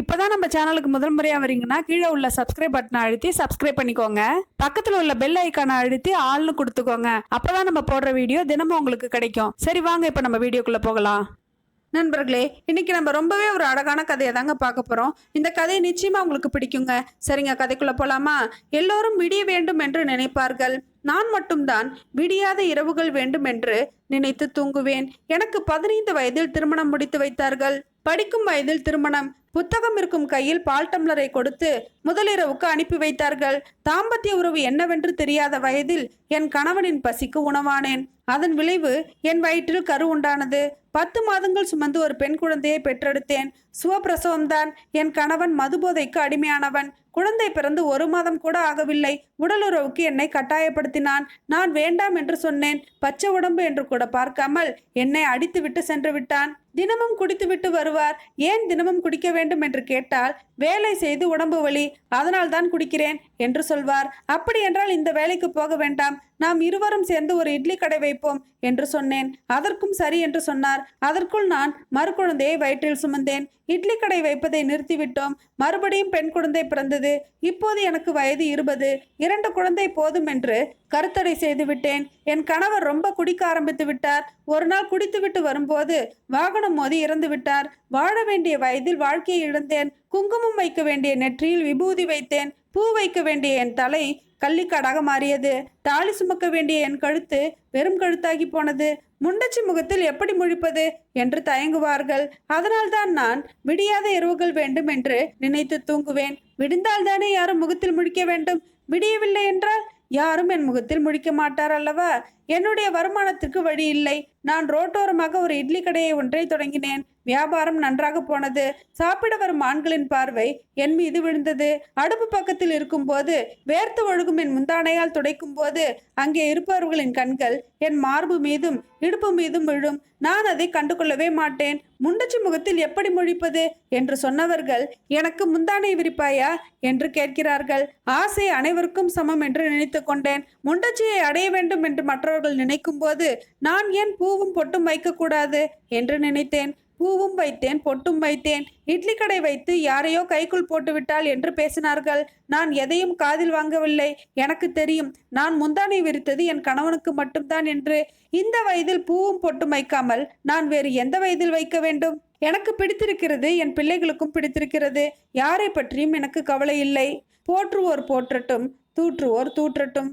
இப்போதான் நம்ம சேனலுக்கு முதல் முறையாக வரீங்கன்னா கீழே உள்ள சப்ஸ்கிரைப் பட்டனை அழுத்தி சப்ஸ்கிரைப் பண்ணிக்கோங்க. பக்கத்தில் உள்ள பெல் ஐக்கானை அழுத்தி ஆள்னு கொடுத்துக்கோங்க. அப்போதான் நம்ம போடுற வீடியோ தினமும் உங்களுக்கு கிடைக்கும். சரி வாங்க இப்போ நம்ம வீடியோக்குள்ளே போகலாம். நண்பர்களே இன்னைக்கு நம்ம ரொம்பவே ஒரு அழகான கதையை தாங்க பார்க்க போகிறோம் இந்த கதை நிச்சயமா உங்களுக்கு பிடிக்குங்க. சரிங்க கதைக்குள்ளே போகலாமா எல்லோரும் விடிய வேண்டும் என்று நினைப்பார்கள். நான் மட்டும்தான் விடியாத இரவுகள் வேண்டும் என்று நினைத்து தூங்குவேன். எனக்கு பதினைந்து வயதில் திருமணம் முடித்து வைத்தார்கள். படிக்கும் வயதில் திருமணம் புத்தகம் இருக்கும் கையில் பால் டம்ளரை கொடுத்து முதலிரவுக்கு அனுப்பி வைத்தார்கள். தாம்பத்திய உறவு என்னவென்று தெரியாத வயதில் என் கணவனின் பசிக்கு உணவானேன். அதன் விளைவு என் வயிற்றில் கரு உண்டானது. பத்து மாதங்கள் சுமந்து ஒரு பெண் குழந்தையை பெற்றெடுத்தேன். சுவப்பிரசவம்தான் என் கணவன் மதுபோதைக்கு அடிமையானவன். குழந்தை பிறந்து ஒரு மாதம் கூட ஆகவில்லை. உடலுறவுக்கு என்னை கட்டாயப்படுத்தினான். நான் வேண்டாம் என்று சொன்னேன். பச்சை உடம்பு என்று கூட பார்க்காமல் என்னை அடித்துவிட்டு சென்று விட்டான். தினமும் குடித்துவிட்டு வருவார். ஏன் தினமும் குடிக்க வேண்டும் என்று கேட்டால் வேலை செய்து உடம்பு வலி அதனால் தான் குடிக்கிறேன் என்று சொல்வார். அப்படி என்றால் இந்த வேலைக்கு போக வேண்டாம். நாம் இருவரும் சேர்ந்து ஒரு இட்லி கடை வைப்போம் என்று சொன்னேன். அதற்கும் சரி என்று சொன்னார். அதற்குள் நான் மறுகுழந்தையை வயிற்றில் சுமந்தேன். இட்லி கடை வைப்பதை நிறுத்திவிட்டோம் மறுபடியும் பெண் குழந்தை பிறந்தது. இப்போது எனக்கு வயது இருபது. இரண்டு குழந்தை போதும் என்று கருத்தடை செய்து விட்டேன். என் கணவர் ரொம்ப குடிக்க ஆரம்பித்து விட்டார். ஒரு நாள் குடித்துவிட்டு வரும்போது வாகனம் மோதி இறந்து விட்டார். வாழ வேண்டிய வயதில் வாழ்க்கையை இழந்தேன். குங்குமம் வைக்க வேண்டிய நெற்றியில் விபூதி வைத்தேன். பூ வைக்க வேண்டிய என் தலை கள்ளிக்காடாக மாறியது. தாலி சுமக்க வேண்டிய என் கழுத்து வெறும் கழுத்தாகி போனது. முண்டச்சி முகத்தில் எப்படி முழிப்பது என்று தயங்குவார்கள். அதனால்தான் நான் விடியாத இரவுகள் வேண்டும் என்று நினைத்து தூங்குவேன். விடிந்தால்தானே யாரும் முகத்தில் முழிக்க வேண்டும். விடியவில்லை என்றால் யாரும் என் முகத்தில் முழிக்க மாட்டார் அல்லவா? என்னுடைய வருமானத்திற்கு வழி இல்லை. நான் ரோட்டோரமாக ஒரு இட்லி கடையை ஒன்றை தொடங்கினேன். வியாபாரம் நன்றாக போனது. சாப்பிட வரும் ஆண்களின் பார்வை என் மீது விழுந்தது. அடுப்பு பக்கத்தில் இருக்கும்போது வேர்த்து ஒழுகும் என் முந்தானையால் துடைக்கும் போது அங்கே இருப்பவர்களின் கண்கள் என் மார்பு மீதும் இடுப்பு மீதும் விழும். நான் அதை கண்டுகொள்ளவே மாட்டேன். முண்டச்சி முகத்தில் எப்படி முழிப்பது என்று சொன்னவர்கள் எனக்கு முந்தானை விரிப்பாயா? என்று கேட்கிறார்கள். ஆசை அனைவருக்கும் சமம் என்று நினைத்து கொண்டேன். முண்டச்சியை அடைய வேண்டும் என்று மற்றவர்கள் நினைக்கும் போது நான் ஏன் பூவும் பொட்டும் வைக்கக்கூடாது? என்று நினைத்தேன். பூவும் வைத்தேன் பொட்டும் வைத்தேன். இட்லி கடை வைத்து யாரையோ கைக்குள் போட்டுவிட்டால் என்று பேசினார்கள். நான் எதையும் காதில் வாங்கவில்லை. எனக்கு தெரியும் நான் முந்தானை விரித்தது என் கணவனுக்கு மட்டும்தான் என்று. இந்த வயதில் பூவும் பொட்டும் வைக்காமல் நான் வேறு எந்த வயதில் வைக்க வேண்டும்? எனக்கு பிடித்திருக்கிறது என் பிள்ளைகளுக்கும் பிடித்திருக்கிறது. யாரை பற்றியும் எனக்கு கவலை இல்லை. போற்றுவோர் போற்றட்டும் தூற்றுவோர் தூற்றட்டும்.